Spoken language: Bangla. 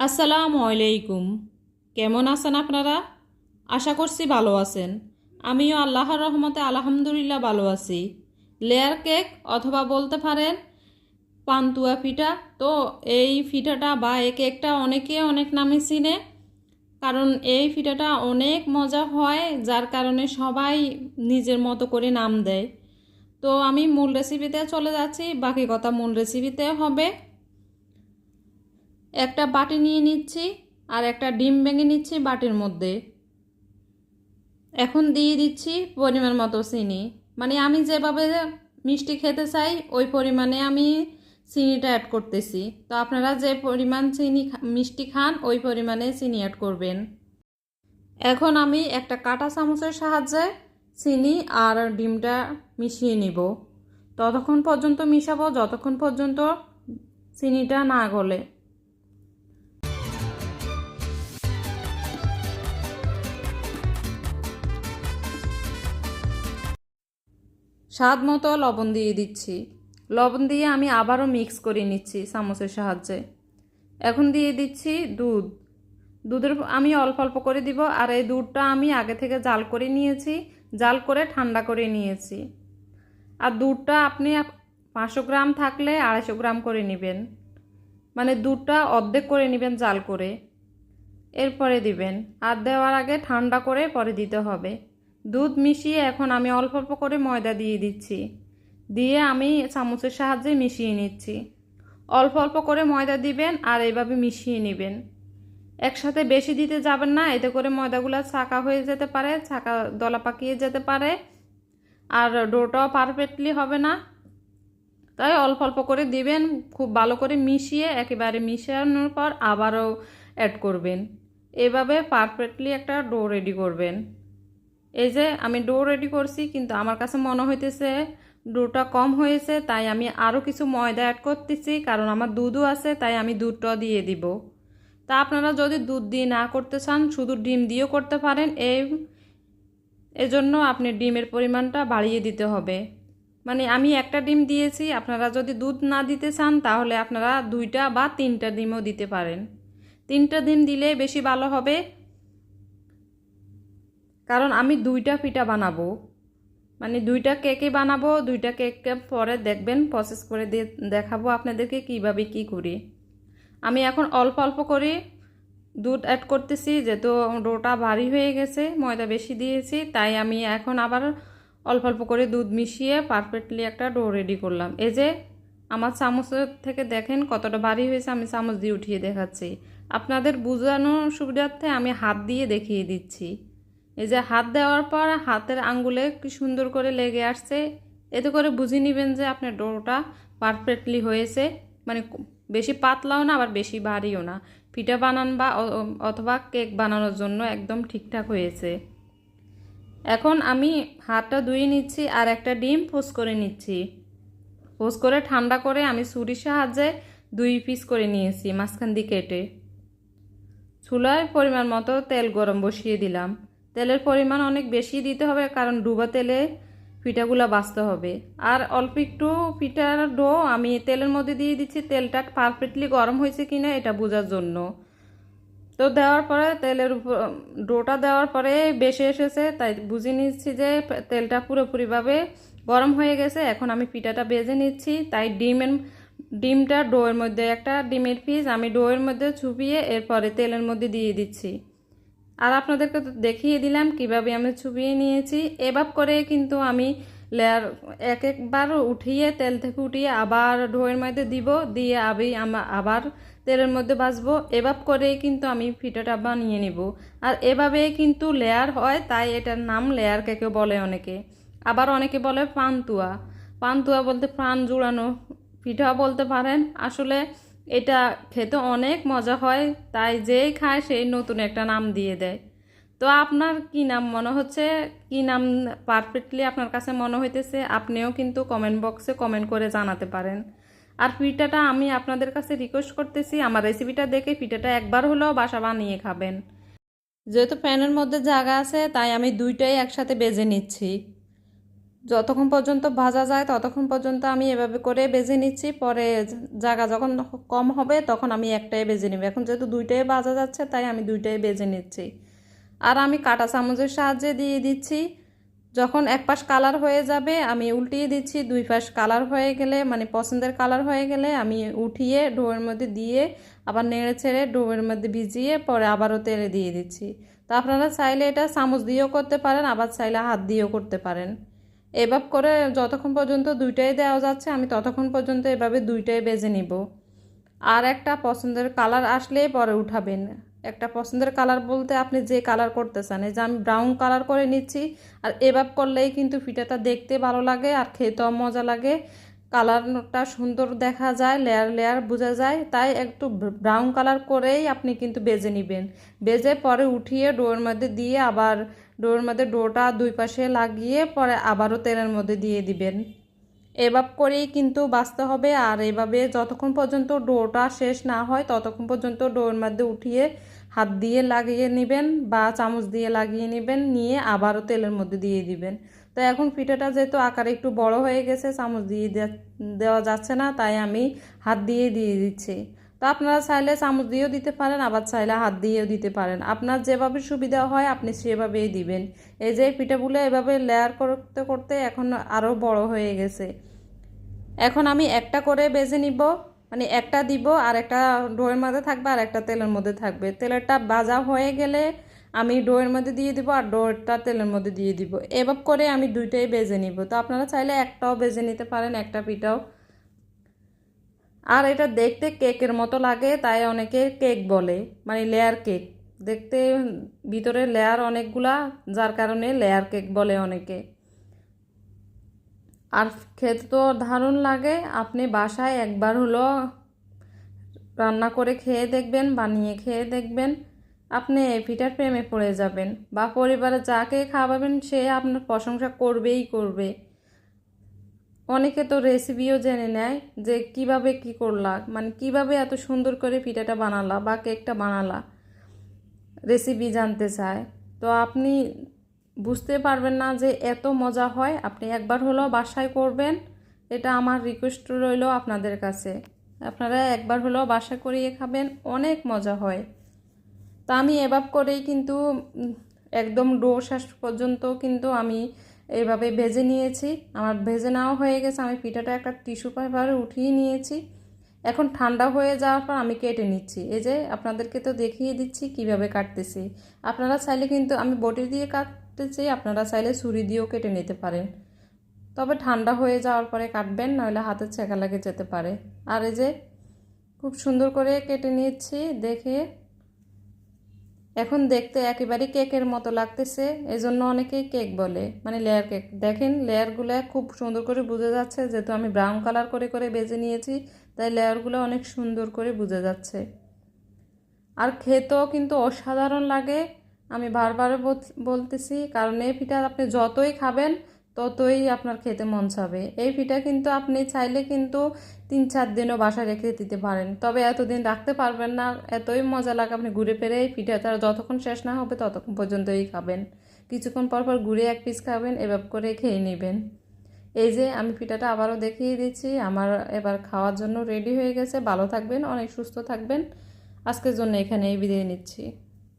আসসালামু আলাইকুম। কেমন আছেন আপনারা? আশা করছি ভালো আছেন। আমিও আল্লাহর রহমতে আলহামদুলিল্লাহ ভালো আছি। লেয়ার কেক অথবা বলতে পারেন পান্তুয়া পিঠা তো এই পিঠাটা বা এই কেকটা অনেকে অনেক নামে চিনে, কারণ এই পিঠাটা অনেক মজা হয়, যার কারণে সবাই নিজের মতো করে নাম দেয়। তো আমি মূল রেসিপিতে চলে যাচ্ছি, বাকি কথা মূল রেসিপিতে হবে। একটা বাটি নিয়ে নিচ্ছি আর একটা ডিম ভেঙে নিচ্ছি বাটির মধ্যে। এখন দিয়ে দিচ্ছি পরিমাণ মতো চিনি। মানে আমি যেভাবে মিষ্টি খেতে চাই, ওই পরিমাণে আমি চিনিটা অ্যাড করতেছি। তো আপনারা যে পরিমাণ চিনি মিষ্টি খান, ওই পরিমাণে চিনি অ্যাড করবেন। এখন আমি একটা কাঁটা চামচের সাহায্যে চিনি আর ডিমটা মিশিয়ে নিব। ততক্ষণ পর্যন্ত মিশাবো, যতক্ষণ পর্যন্ত চিনিটা না গলে। স্বাদ মতো লবণ দিয়ে দিচ্ছি। লবণ দিয়ে আমি আবারও মিক্স করে নিচ্ছি চামচের সাহায্যে। এখন দিয়ে দিচ্ছি দুধ। দুধের আমি অল্প অল্প করে দিব আর এই দুধটা আমি আগে থেকে জাল করে নিয়েছি, জাল করে ঠান্ডা করে নিয়েছি। আর দুধটা আপনি পাঁচশো গ্রাম থাকলে আড়াইশো গ্রাম করে নেবেন। মানে দুধটা অর্ধেক করে নেবেন জাল করে। এরপরে দিবেন। আর দেওয়ার আগে ঠান্ডা করে পরে দিতে হবে। দুধ মিশিয়ে এখন আমি অল্প অল্প করে ময়দা দিয়ে দিচ্ছি। দিয়ে আমি চামচের সাহায্যে মিশিয়ে নিচ্ছি। অল্প অল্প করে ময়দা দিবেন আর এইভাবে মিশিয়ে নেবেন। একসাথে বেশি দিতে যাবেন না, এতে করে ময়দাগুলো ছাকা হয়ে যেতে পারে ছাকা দলা পাকিয়ে যেতে পারে, আর ডোটাও পারফেক্টলি হবে না। তাই অল্প অল্প করে দিবেন, খুব ভালো করে মিশিয়ে একেবারে মিশানোর পর আবারও অ্যাড করবেন। এভাবে পারফেক্টলি একটা ডো রেডি করবেন। এই যে আমি ডো রেডি করছি, কিন্তু আমার কাছে মনে হইতেছে ডোটা কম হয়েছে, তাই আমি আরও কিছু ময়দা অ্যাড করতেছি, কারণ আমার দুধও আছে, তাই আমি দুধটাও দিয়ে দিব। তা আপনারা যদি দুধ দিয়ে না করতে চান, শুধু ডিম দিয়েও করতে পারেন, এই, এজন্য আপনি ডিমের পরিমাণটা বাড়িয়ে দিতে হবে। মানে আমি একটা ডিম দিয়েছি, আপনারা যদি দুধ না দিতে চান, তাহলে আপনারা দুইটা বা তিনটা ডিমও দিতে পারেন। তিনটা ডিম দিলে বেশি ভালো হবে কারণ আমি দুইটা পিঠা বানাবো। মানে দুইটা কেকে বানাবো, দুইটা কেককে পরে দেখবেন প্রসেস করে দিয়ে দেখাবো আপনাদেরকে কীভাবে কি করি। আমি এখন অল্প অল্প করে দুধ অ্যাড করতেছি, যেহেতু ডোটা ভারী হয়ে গেছে, ময়দা বেশি দিয়েছি, তাই আমি এখন আবার অল্প অল্প করে দুধ মিশিয়ে পারফেক্টলি একটা ডো রেডি করলাম। এই যে আমার চামচের থেকে দেখেন কতটা ভারী হয়েছে, আমি চামচ দিয়ে উঠিয়ে দেখাচ্ছি। আপনাদের বোঝানোর সুবিধার্থে আমি হাত দিয়ে দেখিয়ে দিচ্ছি। এই যে হাত দেওয়ার পর হাতের আঙ্গুলে কি সুন্দর করে লেগে আসছে, এতে করে বুঝে নেবেন যে আপনার ডোটা পারফেক্টলি হয়েছে। মানে বেশি পাতলাও না, আবার বেশি ভারীও না। পিঠা বানান বা অথবা কেক বানানোর জন্য একদম ঠিকঠাক হয়েছে। এখন আমি হাতটা ধুয়ে নিচ্ছি আর একটা ডিম পোস করে নিচ্ছি। পোস করে ঠান্ডা করে আমি ছুরির সাহায্যে দুই পিস করে নিয়েছি মাঝখান দিয়ে কেটে। চুলায় পরিমাণ মতো তেল গরম বসিয়ে দিলাম। তেলের পরিমাণ অনেক বেশি দিতে হবে, কারণ ডুবা তেলে পিঠাগুলো বাঁচতে হবে। আর অল্প একটু পিঠার ডো আমি তেলের মধ্যে দিয়ে দিচ্ছি, তেলটা পারফেক্টলি গরম হয়েছে কিনা এটা বোঝার জন্য। তো দেওয়ার পরে তেলের উপর, ডোটা দেওয়ার পরে বেশি এসেছে, তাই বুঝে নিচ্ছি যে তেলটা পুরোপুরিভাবে গরম হয়ে গেছে। এখন আমি পিঠাটা বেজে নিচ্ছি, তাই ডিমের ডিমটা ডোয়ের মধ্যে, একটা ডিমের পিস আমি ডোয়ের মধ্যে ছুপিয়ে এরপরে তেলের মধ্যে দিয়ে দিচ্ছি। আর আপনাদেরকে তো দেখিয়ে দিলাম কীভাবে আমি ছুবিয়ে নিয়েছি। এভাব করে কিন্তু আমি লেয়ার এক একবার উঠিয়ে, তেল থেকে উঠিয়ে আবার ঢোয়ের মধ্যে দিব, দিয়ে আমি, আবার তেলের মধ্যে ভাজবো। এভাব করেই কিন্তু আমি পিঠাটা বানিয়ে নিব। আর এভাবে কিন্তু লেয়ার হয়, তাই এটার নাম লেয়ার কেকে বলে অনেকে। আবার অনেকে বলে পান্তুয়া। পান্তুয়া বলতে প্রাণ জুড়ানো পিঠা বলতে পারেন। আসলে এটা খেতে অনেক মজা হয়, তাই যেই খায় সেই নতুন একটা নাম দিয়ে দেয়। তো আপনার কি নাম? মনে হচ্ছে কি নাম পারফেক্টলি আপনার কাছে মনে হইতেছে, আপনিও কিন্তু কমেন্ট বক্সে কমেন্ট করে জানাতে পারেন। আর পিঠাটা আমি আপনাদের কাছে রিকোয়েস্ট করতেছি, আমার রেসিপিটা দেখে পিঠাটা একবার হলেও বাসা বানিয়ে খাবেন। যেহেতু প্যানের মধ্যে জায়গা আছে, তাই আমি দুইটাই একসাথে বেজে নিচ্ছি। যতক্ষণ পর্যন্ত ভাজা যায়, ততক্ষণ পর্যন্ত আমি এভাবে করে বেজে নিচ্ছি। পরে জায়গা যখন কম হবে, তখন আমি একটাই বেজে নিব। এখন যেহেতু দুইটাই ভাজা যাচ্ছে, তাই আমি দুইটাই বেজে নিচ্ছি। আর আমি কাটা চামচের সাহায্যে দিয়ে দিচ্ছি। যখন এক পাশ কালার হয়ে যাবে, আমি উল্টিয়ে দিচ্ছি। দুই পাশ কালার হয়ে গেলে মানে পছন্দের কালার হয়ে গেলে, আমি উঠিয়ে ডোয়ের মধ্যে দিয়ে আবার নেড়ে ছেড়ে ডোয়ের মধ্যে ভিজিয়ে পরে আবারও তেলে দিয়ে দিচ্ছি। তো আপনারা চাইলে এটা চামচ দিয়েও করতে পারেন, আবার চাইলে হাত দিয়েও করতে পারেন। এভাবে করে যতক্ষণ পর্যন্ত দুইটাই দেওয়া যাচ্ছে, আমি ততক্ষণ পর্যন্ত এভাবে দুইটাই বেজে নিব। আর একটা পছন্দের কালার আসলেই পরে উঠাবেন। একটা পছন্দের কালার বলতে আপনি যে কালার করতে চান এই যে আমি ব্রাউন কালার করে নিচ্ছি, আর এভাবে করলেই কিন্তু পিঠাটা দেখতে ভালো লাগে আর খেতেও মজা লাগে। কালারটা সুন্দর দেখা যায় লেয়ার লেয়ার বোঝা যায়, তাই একটু ব্রাউন কালার করেই আপনি কিন্তু বেজে নেবেন। বেজে পরে উঠিয়ে ডোয়ের মধ্যে দিয়ে আবার ডোয়ের মধ্যে ডোটা দুই পাশে লাগিয়ে পরে আবারও তেলের মধ্যে দিয়ে দিবেন। এভাব করেই কিন্তু বাঁচতে হবে আর এভাবে যতক্ষণ পর্যন্ত ডোটা শেষ না হয় ততক্ষণ পর্যন্ত ডোর মধ্যে উঠিয়ে হাত দিয়ে লাগিয়ে নেবেন বা চামচ দিয়ে লাগিয়ে নেবেন, নিয়ে আবারও তেলের মধ্যে দিয়ে দিবেন। তো এখন পিঠাটা যেহেতু আকারে একটু বড় হয়ে গেছে, চামচ দিয়ে দেওয়া যাচ্ছে না, তাই আমি হাত দিয়ে দিয়ে দিচ্ছি। তো আপনারা চাইলে চামচ দিয়েও দিতে পারেন, আবার চাইলে হাত দিয়েও দিতে পারেন। আপনার যেভাবে সুবিধা হয়, আপনি সেভাবেই দিবেন। এই যে পিঠাগুলো এভাবে লেয়ার করতে করতে এখন আরও বড় হয়ে গেছে। এখন আমি একটা করে বেজে নিব মানে একটা দিব, আর একটা ডোয়ের মধ্যে থাকবে, আর একটা তেলের মধ্যে থাকবে। তেলেরটা ভাজা হয়ে গেলে আমি ডোয়ের মধ্যে দিয়ে দিব, আর ডোয়েরটা তেলের মধ্যে দিয়ে দিব। এভাবে করে আমি দুইটাই বেজে নিব। তো আপনারা চাইলে একটাও বেজে নিতে পারেন, একটা পিঠাও। আর এটা দেখতে কেকের মতো লাগে, তাই অনেকে কেক বলে মানে লেয়ার কেক দেখতে ভিতরে লেয়ার অনেকগুলা, যার কারণে লেয়ার কেক বলে অনেকে। আর খেতে তো দারুণ লাগে, আপনি বাসায় একবার হলো রান্না করে খেয়ে দেখবেন, বানিয়ে খেয়ে দেখবেন, আপনি পিঠার প্রেমে পড়ে যাবেন। বা পরিবারে যাকে খাওয়াবেন, সে আপনার প্রশংসা করবেই করবে। অনেকে তো রেসিপিও জেনে নেয় যে কীভাবে কি করলা মানে কীভাবে এত সুন্দর করে পিঠাটা বানালা বা কেকটা বানালা। রেসিপি জানতে চায়। তো আপনি বুঝতে পারবেন না যে এত মজা হয়, আপনি একবার হলেও বাসায় করবেন, এটা আমার রিকোয়েস্ট রইল আপনাদের কাছে। আপনারা একবার হলেও বাসা করিয়ে খাবেন, অনেক মজা হয়। তা আমি এভাব করেই কিন্তু একদম ডো শেষ পর্যন্ত কিন্তু আমি এইভাবে ভেজে নিয়েছি। আমার ভেজে নেওয়া হয়ে গেছে। আমি পিঠাটা একটা টিস্যু পেপারে উঠিয়ে নিয়েছি। এখন ঠান্ডা হয়ে যাওয়ার পর আমি কেটে নিচ্ছি। এই যে, আপনাদেরকে তো দেখিয়ে দিচ্ছি কীভাবে কাটতেছি। আপনারা চাইলে কিন্তু আমি বটি দিয়ে কাটতেছি আপনারা চাইলে ছুরি দিয়েও কেটে নিতে পারেন। তবে ঠান্ডা হয়ে যাওয়ার পরে কাটবেন, নাহলে হাতের ছেঁকা লাগে যেতে পারে। আর এই যে, খুব সুন্দর করে কেটে নিচ্ছি। দেখে এখন দেখতে একেবারে কেকের মতো লাগতেছে, এজন্য অনেকেই কেক বলে। মানে লেয়ার কেক দেখেন লেয়ারগুলো খুব সুন্দর করে বোঝা যাচ্ছে, যেহেতু আমি ব্রাউন কালার করে করে বেজে নিয়েছি, তাই লেয়ারগুলো অনেক সুন্দর করে বোঝা যাচ্ছে। আর খেতেও কিন্তু অসাধারণ লাগে, আমি বারবার বলতেছি, কারণ এই পিঠা আপনি যতই খাবেন ততই আপনার খেতে মন চাবে। এই পিঠা কিন্তু আপনি চাইলে কিন্তু তিন চার দিনও বাসায় রেখে দিতে পারেন। তবে এতদিন রাখতে পারবেন না, এতই মজা লাগে আপনি ঘুরে ফেরে এই পিঠাটা যতক্ষণ শেষ না হবে ততক্ষণ পর্যন্তই খাবেন। কিছুক্ষণ পর পর ঘুরে এক পিস খাবেন, এভাবে করে খেয়ে নেবেন। এই যে আমি পিঠাটা আবারও দেখিয়ে দিচ্ছি, আমার এবার খাওয়ার জন্য রেডি হয়ে গেছে। ভালো থাকবেন, অনেক সুস্থ থাকবেন। আজকের জন্য এখানেই বিদায় নিচ্ছি।